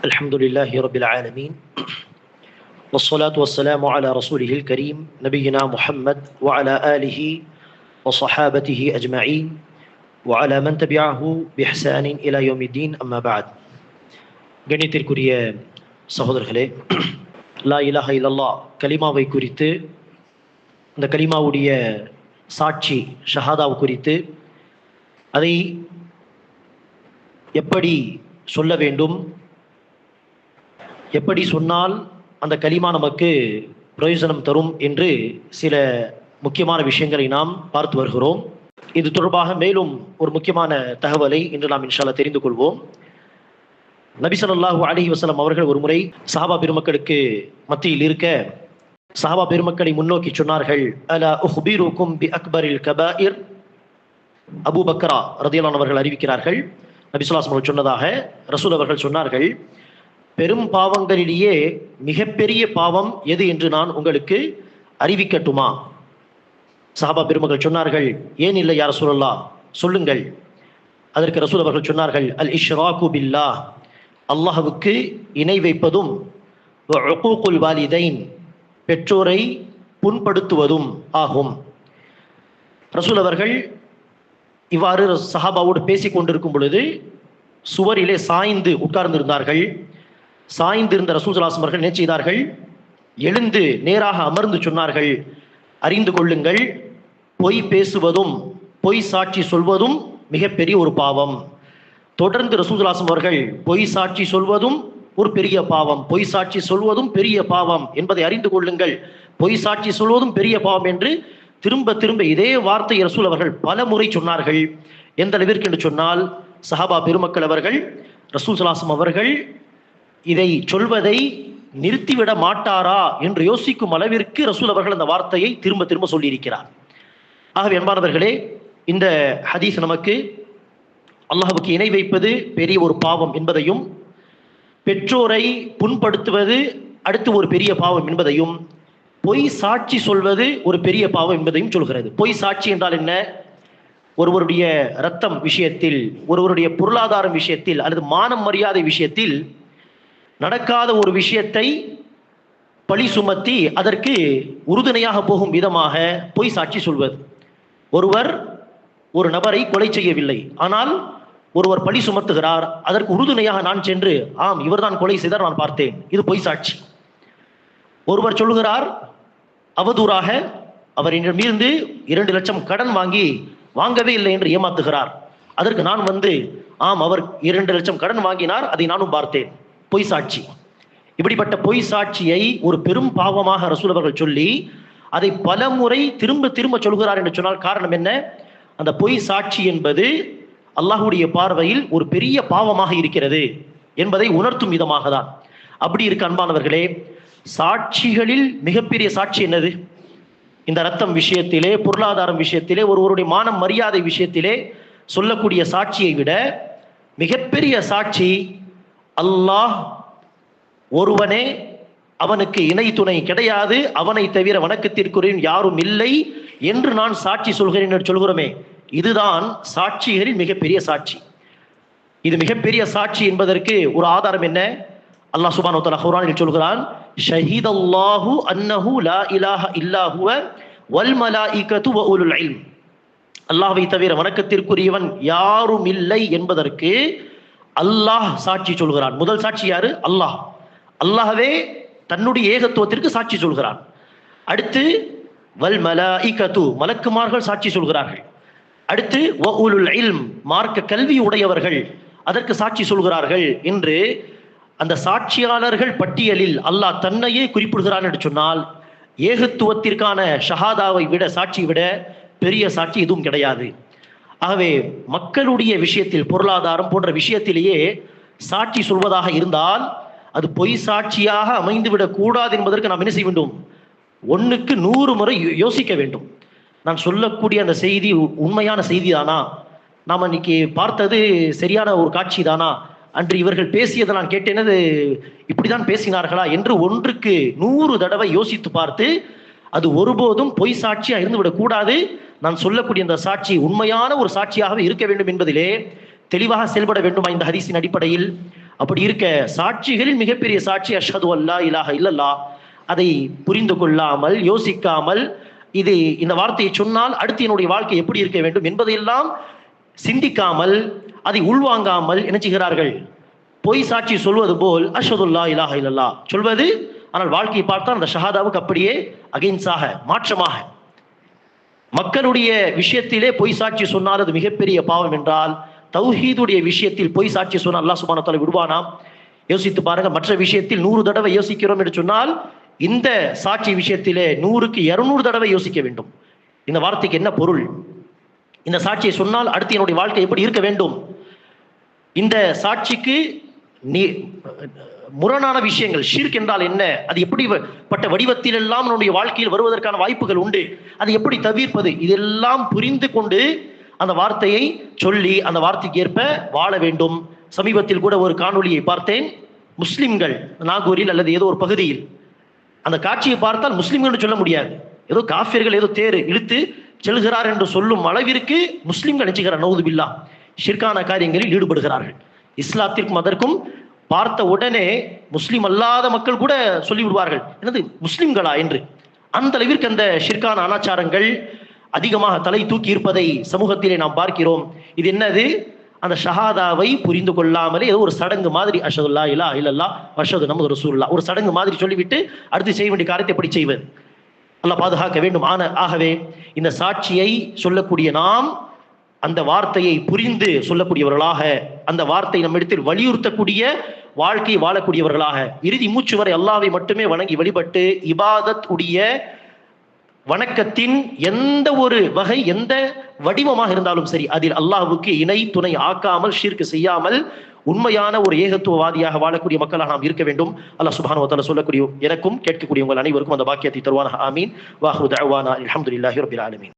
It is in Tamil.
الحمد لله رب العالمين والصلاة والسلام على رسوله الكريم نبينا محمد وعلى آله وصحابته أجمعين وعلى من تبعه بإحسان إلى يوم الدين أما بعد கணித்திற்குரிய சகோதரர்களே லா இலாஹ இல்லல்லா கலிமாவை குறித்து அந்த கலிமாவுடைய சாட்சி ஷஹாதாவு குறித்து அதை எப்படி சொல்ல வேண்டும் எப்படி சொன்னால் அந்த கலிமா நமக்கு பிரயோஜனம் தரும் என்று சில முக்கியமான விஷயங்களை நாம் பார்த்து வருகிறோம். இது தொடர்பாக மேலும் ஒரு முக்கியமான தகவலை இன்று நாம் இன்ஷால்லா தெரிந்து கொள்வோம். நபிசல்லாஹூ ஸல்லல்லாஹு வசலம் அவர்கள் ஒரு முறை சஹாபா பெருமக்களுக்கு மத்தியில் இருக்க சஹாபா பெருமக்களை முன்னோக்கி சொன்னார்கள் அலா உஹ்பீருக்கும் பி அக்பரில் கபாயிர்? அபூ பக்ரா ரதியலான் அவர்கள் அறிவிக்கிறார்கள். நபிசுல்லாஸ் ஸல்லல்லாஹு சொன்னதாக ரசூல் அவர்கள் சொன்னார்கள் பெரும் பாவங்களிலேயே மிகப்பெரிய பாவம் எது என்று நான் உங்களுக்கு அறிவிக்கட்டுமா? சாபா பெருமகள் சொன்னார்கள் ஏன் இல்லை யார் சொல்லலா சொல்லுங்கள். அதற்கு ரசூல் அவர்கள் சொன்னார்கள் அல் இஷ்ராகு பில்லா அல்லாஹுக்கு இணை வைப்பதும் வாலிதைன் பெற்றோரை புண்படுத்துவதும் ஆகும். ரசூல் அவர்கள் இவ்வாறு சஹாபாவோடு பேசிக் கொண்டிருக்கும் பொழுது சுவரிலே சாய்ந்து உட்கார்ந்திருந்தார்கள். சாய்ந்திருந்த ரசூல் சலாசம் அவர்கள் என்ன செய்தார்கள்? எழுந்து நேராக அமர்ந்து சொன்னார்கள். அறிந்து கொள்ளுங்கள் பொய் பேசுவதும் பொய் சாட்சி சொல்வதும் மிகப்பெரிய ஒரு பாவம். தொடர்ந்து ரசூசலாசம் அவர்கள் பொய் சாட்சி சொல்வதும் ஒரு பெரிய பாவம். பொய் சாட்சி சொல்வதும் பெரிய பாவம் என்பதை அறிந்து கொள்ளுங்கள். பொய் சாட்சி சொல்வதும் பெரிய பாவம் என்று திரும்ப திரும்ப இதே வார்த்தை ரசூல் அவர்கள் பல முறை சொன்னார்கள். எந்த அளவிற்கு என்று சொன்னால் சஹாபா பெருமக்கள் அவர்கள் ரசூல் சலாசம் அவர்கள் இதை சொல்வதை நிறுத்திவிட மாட்டாரா என்று யோசிக்கும் அளவிற்கு ரசூல் அவர்கள் அந்த வார்த்தையை திரும்ப திரும்ப சொல்லியிருக்கிறார். ஆகவே அன்பானவர்களே இந்த ஹதீஸ் நமக்கு அல்லாஹுக்கு இணை வைப்பது பெரிய ஒரு பாவம் என்பதையும் பெற்றோரை புண்படுத்துவது அடுத்து ஒரு பெரிய பாவம் என்பதையும் பொய் சாட்சி சொல்வது ஒரு பெரிய பாவம் என்பதையும் சொல்கிறது. பொய் சாட்சி என்றால் என்ன? ஒருவருடைய ரத்தம் விஷயத்தில் ஒருவருடைய பொருளாதாரம் விஷயத்தில் அல்லது மானம் மரியாதை விஷயத்தில் நடக்காத ஒரு விஷயத்தை பழி சுமத்தி அதற்கு உறுதுணையாக போகும் விதமாக பொய் சாட்சி சொல்வது. ஒருவர் ஒரு நபரை கொலை செய்யவில்லை. ஆனால் ஒருவர் பழி சுமத்துகிறார். அதற்கு உறுதுணையாக நான் சென்று ஆம் இவர்தான் கொலை செய்தார் நான் பார்த்தேன். இது பொய் சாட்சி. ஒருவர் சொல்லுகிறார் அவதூறாக அவர் மீது இரண்டு லட்சம் கடன் வாங்கி வாங்கவே இல்லை என்று ஏமாத்துகிறார். அதற்கு நான் வந்து ஆம் அவர் இரண்டு லட்சம் கடன் வாங்கினார் அதை நானும் பார்த்தேன். பொய் சாட்சி. இப்படிப்பட்ட பொய் சாட்சியை ஒரு பெரும் பாவமாக ரசூல் அவர்கள் சொல்லி அதை பல முறை திரும்ப திரும்ப சொல்கிறார் என்று சொன்னால் காரணம் என்ன? அந்த பொய் சாட்சி என்பது அல்லாஹுடைய பார்வையில் ஒரு பெரிய பாவமாக இருக்கிறது என்பதை உணர்த்தும் விதமாக தான் அப்படி இருக்க அன்பானவர்களே சாட்சிகளில் மிகப்பெரிய சாட்சி என்னது? இந்த ரத்தம் விஷயத்திலே பொருளாதாரம் விஷயத்திலே ஒருவருடைய மானம் மரியாதை விஷயத்திலே சொல்லக்கூடிய சாட்சியை விட மிகப்பெரிய சாட்சி அல்லாஹ் ஒருவனே அவனுக்கு இணை துணை கிடையாது அவனை தவிர வணக்கத்திற்குரிய யாரும் இல்லை என்று நான் சாட்சி சொல்கிறேன் என்று சொல்கிறோமே. இதுதான் சாட்சிகளின் மிகப்பெரிய சாட்சி. இது மிகப்பெரிய சாட்சி என்பதற்கு ஒரு ஆதாரம் என்ன? அல்லாஹ் சுபான் குரானில் சொல்கிறான் ஷஹீத் அல்லாஹு அன்னஹு லா இலாஹ இல்லாஹுவ வல் மலாயிகத்து வ உலுல் தவிர வணக்கத்திற்குரியவன் யாரும் இல்லை என்பதற்கு அல்லாஹ் சாட்சி சொல்கிறான். முதல் சாட்சி யாரு? அல்லாஹ். அல்லாஹவே தன்னுடைய ஏகத்துவத்திற்கு சாட்சி சொல்கிறான். அடுத்து வல் மலாயிகத்து மலக்குமார்கள் சாட்சி சொல்கிறார்கள். அடுத்து இல்ம் மார்க்க கல்வி உடையவர்கள் அதற்கு சாட்சி சொல்கிறார்கள் என்று அந்த சாட்சியாளர்கள் பட்டியலில் அல்லாஹ் தன்னையே குறிப்பிடுகிறான் என்று சொன்னால் ஏகத்துவத்திற்கான ஷஹாதாவை விட சாட்சி விட பெரிய சாட்சி எதுவும் கிடையாது. ஆகவே மக்களுடைய விஷயத்தில் பொருளாதாரம் போன்ற விஷயத்திலேயே சாட்சி சொல்வதாக இருந்தால் அது பொய் சாட்சியாக அமைந்துவிடக் கூடாது என்பதற்கு நாம் என்ன செய்ய வேண்டும்? ஒன்றுக்கு நூறு முறை யோசிக்க வேண்டும். நான் சொல்லக்கூடிய அந்த செய்தி உண்மையான செய்தி தானா நாம் இன்னைக்கு பார்த்தது சரியான ஒரு காட்சி தானா அன்று இவர்கள் பேசியதை நான் கேட்டேனது இப்படிதான் பேசினார்களா என்று ஒன்றுக்கு நூறு தடவை யோசித்து பார்த்து அது ஒருபோதும் பொய் சாட்சியா இருந்துவிடக் கூடாது. நான் சொல்லக்கூடிய அந்த சாட்சி உண்மையான ஒரு சாட்சியாகவே இருக்க வேண்டும் என்பதிலே தெளிவாக செயல்பட வேண்டுமா இந்த ஹரிசின் அடிப்படையில். அப்படி இருக்க சாட்சிகளில் மிகப்பெரிய சாட்சி அஷ்ஹது அல்லா இலாக இல்லல்லா அதை புரிந்து கொள்ளாமல் யோசிக்காமல் இது இந்த வார்த்தையை சொன்னால் அடுத்து என்னுடைய வாழ்க்கை எப்படி இருக்க வேண்டும் என்பதையெல்லாம் சிந்திக்காமல் அதை உள்வாங்காமல் என்ன செய்கிறார்கள்? பொய் சாட்சி சொல்வது போல் அஷதுல்லா இலாக இல்லல்லா சொல்வது ஆனால் வாழ்க்கையை பார்த்தால் அந்த ஷஹாதாவுக்கு அப்படியே அகைன்ஸாக மாற்றமாக. மக்களுடைய விஷயத்திலே பொய் சாட்சி சொன்னால் அது மிகப்பெரிய பாவம் என்றால் தௌஹீதுடைய விஷயத்தில் பொய் சாட்சி சொன்னால் அல்லா சுப்ஹானஹு விடுவானாம். யோசித்து பாருங்க மற்ற விஷயத்தில் நூறு தடவை யோசிக்கிறோம் என்று சொன்னால் இந்த சாட்சி விஷயத்திலே நூறுக்கு இருநூறு தடவை யோசிக்க வேண்டும். இந்த வார்த்தைக்கு என்ன பொருள்? இந்த சாட்சியை சொன்னால் அடுத்து என்னுடைய வாழ்க்கை எப்படி இருக்க வேண்டும்? இந்த சாட்சிக்கு நீ முரணான விஷயங்கள். ஷிர்க் என்றால் என்ன? அது எப்படி வ- பட்ட வடிவத்தில் எல்லாம் நம்முடைய வாழ்க்கையில் வருவதற்கான வாய்ப்புகள் உண்டு. அதை எப்படி தவிர்ப்பது? இதெல்லாம் புரிந்து கொண்டு அந்த வார்த்தையை சொல்லி அந்த வார்த்தைக்கு ஏற்ப வாழ வேண்டும். சமீபத்தில் கூட ஒரு காணொலியை பார்த்தேன். முஸ்லிம்கள் நாகூரில் அல்லது ஏதோ ஒரு பகுதியில். அந்த காட்சியை பார்த்தால் முஸ்லிம்கள் என்று சொல்ல முடியாது. ஏதோ காஃபியர்கள் ஏதோ தேர் இழுத்து செல்கிறார் என்று சொல்லும் அளவிற்கு முஸ்லிம்கள் நினைச்சுகிறார் நவுது பில்லா ஷிர்கான காரியங்களில் ஈடுபடுகிறார்கள். இஸ்லாத்திற்கும் அதற்கும் பார்த்த உடனே முஸ்லீம் அல்லாத மக்கள் கூட சொல்லிவிடுவார்கள். என்னது முஸ்லிம்களா என்று. அந்த அளவிற்கு அந்த ஷிர்கான அனாச்சாரங்கள் அதிகமாக தலை தூக்கி இருப்பதை சமூகத்திலே நாம் பார்க்கிறோம். இது என்னது? அந்த ஷஹாதாவை புரிந்து கொள்ளாமலே ஏதோ ஒரு சடங்கு மாதிரி அஷதுல்லா இல்லா இல்லல்லா அஷது நமது ரசூல்லா ஒரு சடங்கு மாதிரி சொல்லிவிட்டு அடுத்து செய்ய வேண்டிய காரியத்தை எப்படி செய்வது? அல்ல பாதுகாக்க வேண்டும். ஆன ஆகவே இந்த சாட்சியை சொல்லக்கூடிய நாம் அந்த வார்த்தையை புரிந்து சொல்லக்கூடியவர்களாக அந்த வார்த்தை நம்மிடத்தில் வலியுறுத்தக்கூடிய வாழ்க்கை வாழக்கூடியவர்களாக. இறுதி மூச்சு வரை அல்லாவை மட்டுமே வணங்கி வழிபட்டு இபாதத் உடைய வணக்கத்தின் எந்த ஒரு வகை எந்த வடிவமாக இருந்தாலும் சரி அதில் அல்லாஹுக்கு இணை துணை ஆக்காமல் ஷிர்க் செய்யாமல் உண்மையான ஒரு ஏகத்துவவாதியாக வாழக்கூடிய மக்களாக நாம் இருக்க வேண்டும். அல்லாஹ் சுபானுவத்தால சொல்லக்கூடிய எனக்கும் கேட்கக்கூடிய உங்கள் அனைவருக்கும் அந்த பாக்கியத்தை தருவான ஆமீன். வாஹு தவானா அலமதுல்லாஹி ரபில் ஆலமீன்.